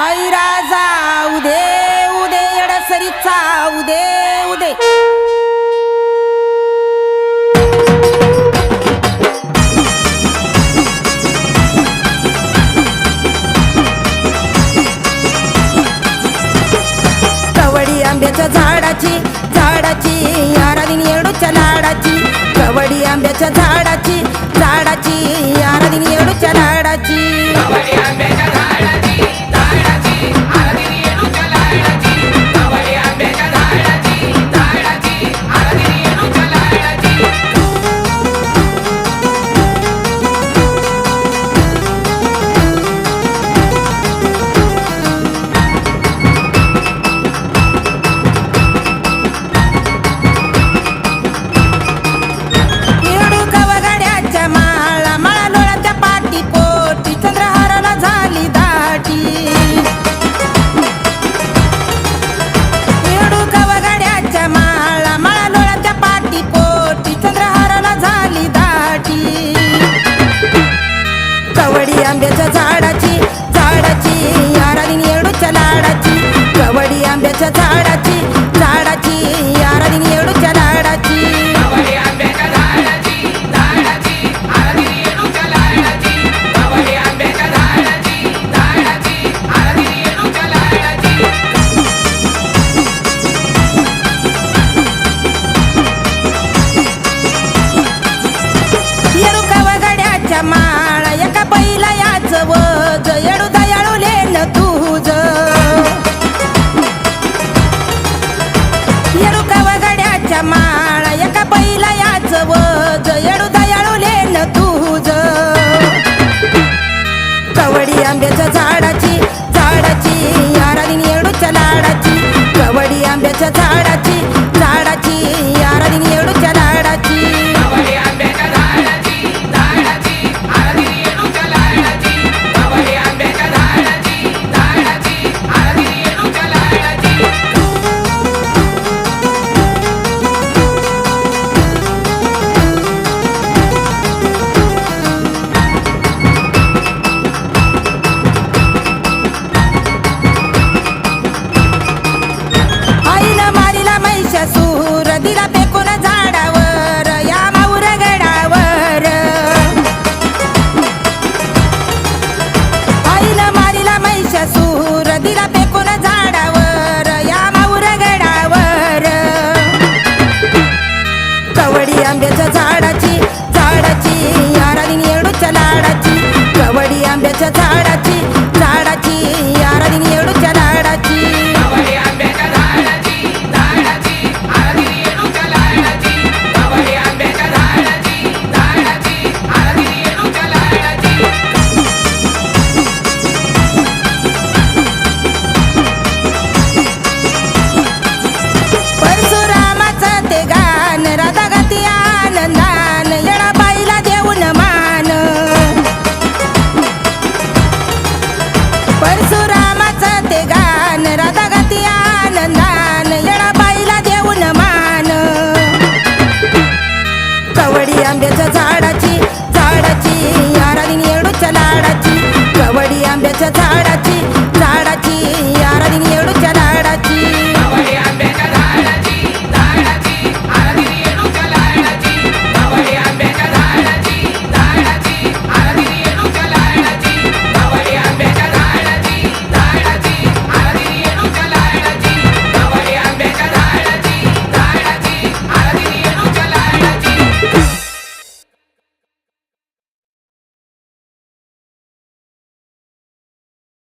आई राजा उदे उदे येडसरी चा उदे उदे. paradinha माळ एका बैला याच वज येळू दयाळू आंब्याच्या झाडाची झाडाची येडूच्या लाडाची. कवडी आंब्याच्या झाडाची